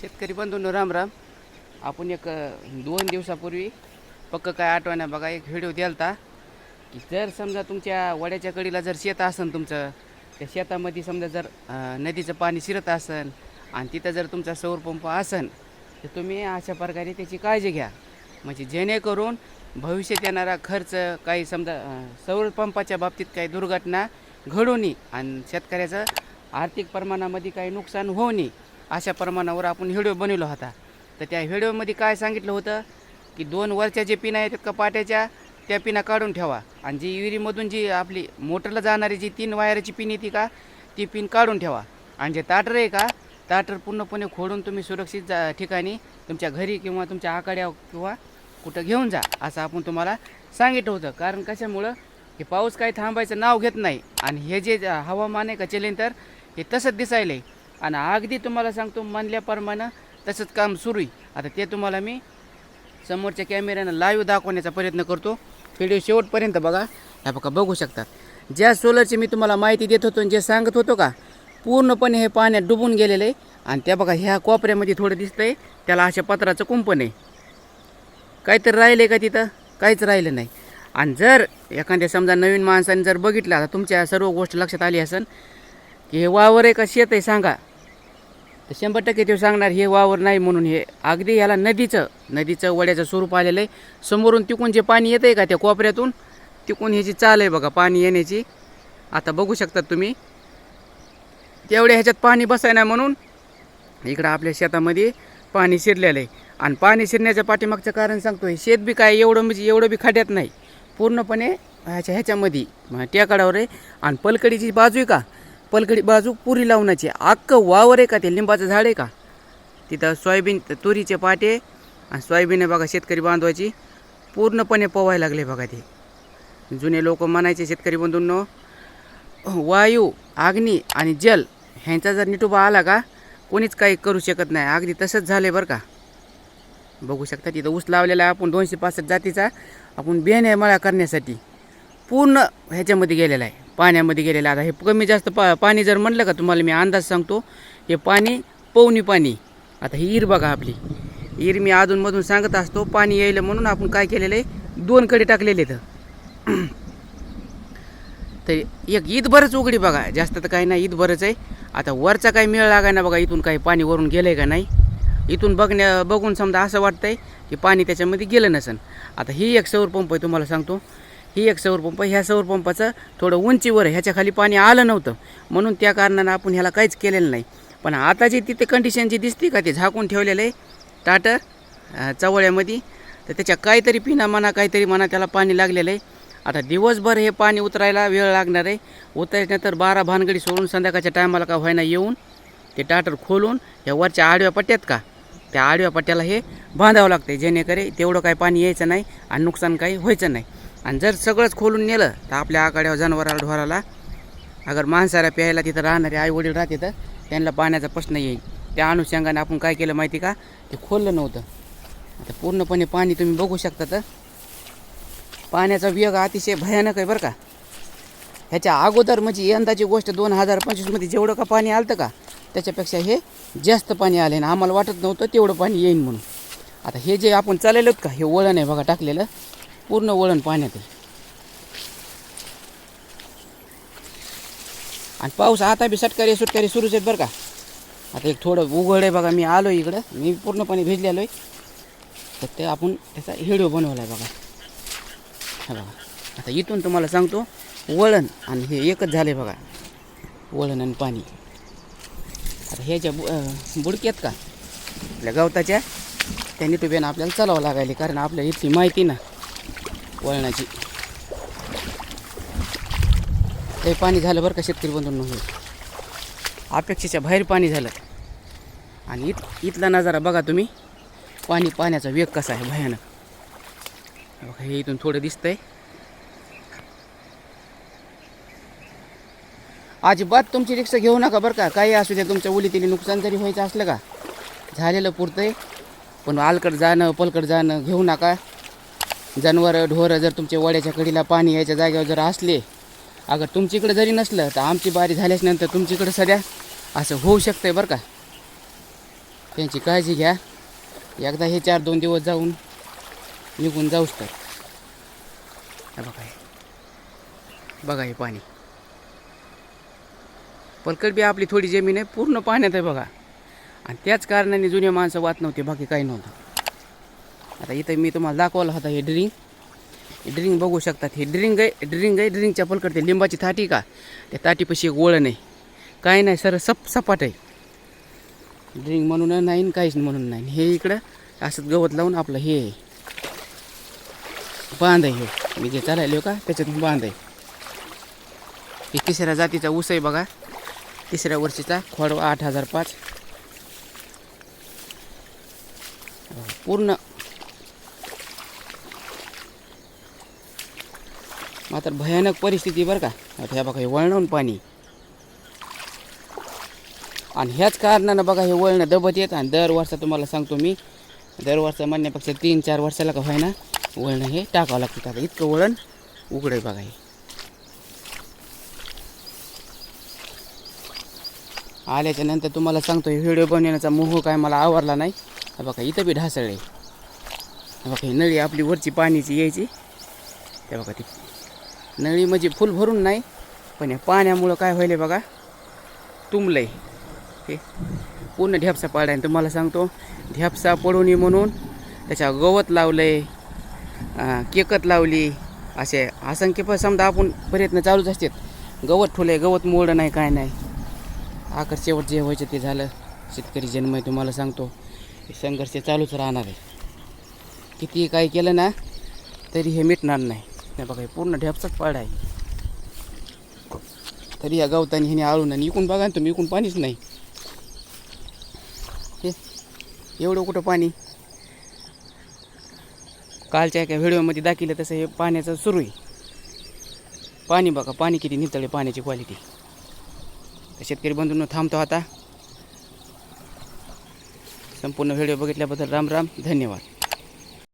शेतकरी बंधूंनो राम राम. आपण एक दोन दिवसापूर्वी पक्क काय आठवण्या बघा एक व्हिडिओ द्यालता की जर समजा तुमच्या वड्याच्या कडीला जर शेत असन तुमचं त्या शेतामध्ये समजा जर नदीचं पाणी शिरत असन आणि तिथं जर तुमचा सौर पंप असन तर तुम्ही अशा प्रकारे त्याची काळजी घ्या. म्हणजे जेणेकरून भविष्यात येणारा खर्च काही समजा सौर पंपाच्या बाबतीत काही दुर्घटना घडू नये आणि शेतकऱ्याचं आर्थिक प्रमाणामध्ये काही नुकसान होऊ नये. अशा प्रमाणावर आपण व्हिडिओ बनवला होता. तर त्या व्हिडिओमध्ये काय सांगितलं होतं? की दोन वरच्या जे पिना आहेत का पाट्याच्या त्या पिना काढून ठेवा. आणि जी विहिरीमधून जी आपली मोटरला जाणारी जी तीन वायरची पिन येते का ती पिन काढून ठेवा. आणि जे ताटर आहे का ताटर पूर्णपणे खोडून तुम्ही सुरक्षित जा ठिकाणी तुमच्या घरी किंवा तुमच्या आकाड्या किंवा कुठं घेऊन जा असं आपण तुम्हाला सांगितलं होतं. कारण कशामुळं? हे पाऊस काही थांबायचं नाव घेत नाही. आणि हे जे हवामान आहे का चलेन तर हे तसंच दिसायलं आहे आणि अगदी तुम्हाला सांगतो म्हणल्याप्रमाणे तसंच काम सुरू आहे. आता ते तुम्हाला मी समोरच्या कॅमेऱ्यानं लाईव्ह दाखवण्याचा प्रयत्न करतो. व्हिडिओ शेवटपर्यंत बघा. ह्या बघा बघू शकतात. ज्या सोलरची मी तुम्हाला माहिती देत होतो आणि जे सांगत होतो का पूर्णपणे हे पाण्यात डुबून गेलेलं आहे. आणि त्या बघा ह्या कोपऱ्यामध्ये थोडं दिसतंय. त्याला अशा पत्राचं कुंपण आहे. काहीतरी राहिलं आहे का तिथं? काहीच राहिलं नाही. आणि जर एखाद्या समजा नवीन माणसाने जर बघितलं आता तुमच्या सर्व गोष्ट लक्षात आली असेल की हे वावर आहे का शेत आहे सांगा. तर शंभर टक्के ते सांगणार हे वावर नाही म्हणून हे. अगदी ह्याला नदीचं नदीचं वड्याचं स्वरूप आलेलं आहे. समोरून तिकून जे पाणी येतं आहे का त्या कोपऱ्यातून तिकून ह्याची चाल आहे बघा पाणी येण्याची. आता बघू शकतात तुम्ही. तेवढ्या ह्याच्यात पाणी बसाय ना म्हणून इकडं आपल्या शेतामध्ये पाणी शिरलेलं आहे. आणि पाणी शिरण्याच्या पाठीमागचं कारण सांगतो हे शेत बी काय एवढं म्हणजे एवढं बी खड्यात नाही. पूर्णपणे ह्याच्या ह्याच्यामध्ये टेकाडावर आहे. आणि पलकडीची बाजू आहे का? पलकडी बाजू पुरी लावण्याची. अख्खं वावर आहे का ते? लिंबाचं झाड आहे का? तिथं सोयाबीन तुरीचे पाटे आणि सोयाबीन आहे बघा शेतकरी बांधवायची पूर्णपणे पोवायला लागले बघा ते. जुने लोक म्हणायचे शेतकरी बंधूंनो वायू अग्नी आणि जल ह्यांचा जर निटुबा आला का कोणीच काही करू शकत नाही. अगदी तसंच झालं बरं का. बघू शकता तिथं ऊस लावलेला आहे आपण दोनशे पासष्ट जातीचा. आपण बियाणे मळा करण्यासाठी. पूर्ण ह्याच्यामध्ये गेलेला आहे पाण्यामध्ये गेलेला आहे. आता हे कमी जास्त पा पाणी जर म्हणलं का तुम्हाला मी अंदाज सांगतो हे पाणी पवनी पाणी. आता ही ईर बघा आपली. ईर मी अधूनमधून सांगत असतो पाणी यायलं म्हणून आपण काय केलेलं आहे दोन कडे टाकलेले तर तर एक ईदभरच उघडी बघा जास्त तर काही नाही ईदभरच आहे. आता वरचा काही मेळ लागाय ना बघा इथून काही पाणी वरून गेलं आहे का नाही. इथून बघण्या बघून समजा असं वाटतंय की पाणी त्याच्यामध्ये गेलं नसन. आता ही एक सौर पंप आहे तुम्हाला सांगतो. ही एक सौरपंप ह्या सौरपंपाचं थोडं उंचीवर ह्याच्याखाली ह्याच्या खाली पाणी आलं नव्हतं. म्हणून त्या कारणानं आपण ह्याला काहीच केलेलं नाही. पण आता जी तिथे कंडिशन जी दिसते का ते झाकून ठेवलेलं आहे टाटर चवळ्यामध्ये. तर त्याच्या काहीतरी पिना म्हणा काहीतरी म्हणा त्याला पाणी लागलेलं आहे. आता दिवसभर हे पाणी उतरायला वेळ लागणार आहे. उतरायच्यानंतर बारा भानगडी सोडून संध्याकाळच्या टायमाला का व्हायना येऊन ते टाटर खोलून या वरच्या आडव्या पट्ट्यात का त्या आडव्या पट्ट्याला हे बांधावं लागते जेणेकरे तेवढं काही पाणी यायचं नाही आणि नुकसान काही व्हायचं नाही. आणि जर सगळंच खोलून नेलं तर आपल्या आकाड्यावर जनावराला ढोराला अगर माणसाला प्यायला तिथं राहणारे आई वडील राहते तर त्यांना पाण्याचा प्रश्न येईल. त्या अनुषंगाने आपण काय केलं माहिती का? ते खोललं नव्हतं. आता पूर्णपणे पाणी तुम्ही बघू शकता तर पाण्याचा वेग अतिशय भयानक आहे बरं का. ह्याच्या अगोदर म्हणजे यंदाची गोष्ट दोन हजार पंचवीसमध्ये जेवढं का पाणी आलं का त्याच्यापेक्षा हे जास्त पाणी आले ना आम्हाला वाटत नव्हतं तेवढं पाणी येईन म्हणून. आता हे जे आपण चाललेलो का हे वळण आहे बघा टाकलेलं. पूर्ण वळण पाण्यात आहे. आणि पाऊस आता बी सटकारी सुटकारी सुरूच आहेत बरं का. आता एक थोडं उघड आहे बघा मी आलो इकडं. मी पूर्णपणे भिजलेलो आहे. तर ते आपण त्याचा व्हिडिओ बनवला आहे बघा. हा बघा. आता इथून तुम्हाला सांगतो वळण आणि हे एकच झालं आहे बघा. वळण आणि पाणी. आता ह्याच्या बु बुडक्यात का आपल्या गवताच्या त्या निटुब्यानं आपल्याला चालावं लागायली कारण आपल्या इथली माहिती ना. वळणाची. हे पाणी झालं बरं का शेतकरी बंधून होईल अपेक्षेच्या बाहेर पाणी झालं. आणि इत इथला नजारा बघा तुम्ही. पाणी पाण्याचा वेग कसा आहे भयानक. बघा हे इथून थोडं दिसतंय. अजिबात तुमची रिक्षा घेऊ नका बरं का. काही असू द्या तुमच्या उलीतील नुकसान जरी व्हायचं असलं का झालेलं पुरतंय. पण आलकड जाणं पलकड जाणं घेऊ नका. जनावरं ढोरं जर तुमच्या वड्याच्या कडीला पाणी यायच्या जागेवर जर असले अगर तुमच्याकडे जरी नसलं तर आमची बारी झाल्याच नंतर तुमच्याकडे सध्या असं होऊ शकतंय बरं का? त्यांची काळजी घ्या. एकदा हे चार दोन दिवस जाऊन निघून जाऊच तर. बघा हे. बघा हे पाणी. पलकड बी आपली थोडी जमीन आहे पूर्ण पाण्यात आहे बघा. आणि त्याच कारणाने जुने माणसं वाट नव्हते बाकी काही नव्हतं. आता इथं मी तुम्हाला दाखवलं होता हे ड्रिंक हे ड्रिंक बघू शकतात. हे ड्रिंक आहे ड्रिंक आहे. ड्रिंकच्या पलकडते लिंबाची थाटी का? त्या ताटीपाशी एक वळण आहे. काय नाही सर सप सपाट आहे. ड्रिंक म्हणून नाही काहीच म्हणून नाही. हे इकडं असं गवत लावून आपलं हे आहे. बांध आहे हे. मी जे चालायलो का? त्याच्यातून बांध आहे. हे तिसऱ्या जातीचा ऊस आहे बघा. तिसऱ्या वर्षीचा खोडवा आठ हजार पाच. पूर्ण मात्र भयानक परिस्थिती बरं का. आता ह्या बघा हे वळणून पाणी. आणि ह्याच कारणानं बघा हे वळणं दबत येत. आणि दर वर्षा तुम्हाला सांगतो मी दर वर्ष म्हणण्यापेक्षा तीन चार वर्षाला का व्हायना वळणं हे टाकावं लागतं. आता इतकं वळण उघडं आहे बघा हे. आल्याच्यानंतर तुम्हाला सांगतो हे व्हिडिओ बनवण्याचा मोह काय मला आवडला नाही. बघा इथं बी ढासळ आहे बघा ही नळी आपली वरची पाण्याची यायची. ते बघा ती नळी म्हणजे फुल भरून नाही पण या पाण्यामुळं काय व्हायले बघा तुंबलं आहे हे पूर्ण ढ्यापसा पाडाय आहे तुम्हाला सांगतो ढ्यापसा पडू नये म्हणून त्याच्या गवत लावलं आहे केकत लावली असे असंख्य पण समजा आपण प्रयत्न चालूच असतात. गवत ठुलं गवत मोडं नाही काय नाही. आकर शेवट जे व्हायचं ते झालं. शेतकरी जन्म आहे तुम्हाला सांगतो संघर्ष चालूच राहणार आहे. किती काय केलं ना तरी हे मिटणार नाही. नाही बघा हे पूर्ण ढेपचाच पाड आहे. तरी या गवताने ह्याने आळून आणि इकून बघा ना तुम्ही इकून पाणीच नाही. हे एवढं कुठं पाणी? कालच्या एका व्हिडिओमध्ये दाखिलं तसं हे पाण्याचं सुरू आहे. पाणी बघा पाणी किती नितळे पाण्याची क्वालिटी तर शेतकरी बंधून थांबतो आता. संपूर्ण व्हिडिओ बघितल्याबद्दल राम राम धन्यवाद.